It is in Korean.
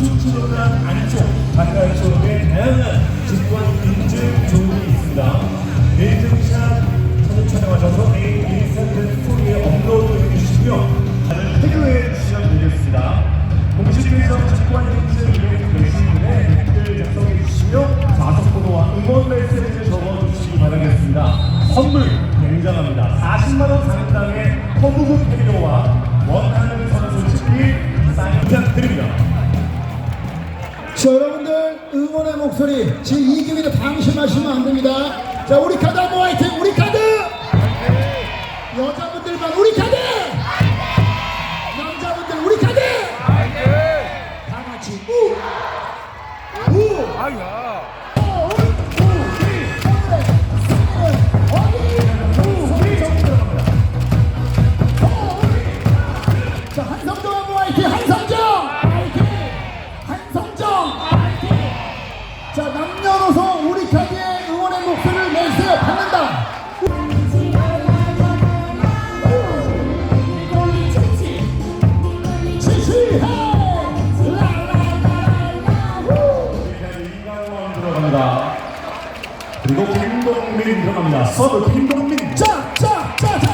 북쪽이나 안쪽, 바깥쪽에 다양한 직관 인증 조문이 있습니다. 인증샷 사진 촬영하셔서 내일 인스타그램 스토리에 업로드 해주시고요. 다들 해결해 주시면 되겠습니다. 공식에서 직관 인증 이용해 계신 분의 댓글 작성해 주시며 좌석 번호와 응원 메시지를 적어주시기 바라겠습니다. 선물 굉장합니다. 40만원 상당의 허브급 패료와 원하는 선수 치킨 사인 응원의 목소리 지금 이 기회에 방심하시면 안 됩니다. 자, 우리 카드 한번 화이팅! 우리 카드! 여자분들만 우리 카드! 남자분들 우리 카드! 다 같이 우! 우! 아야. 자, 한성정 한번 화이팅! 한성 들어갑니다. 그리고 김동민 들어갑니다. 서브 김동민 짝 짝, 짝, 짝.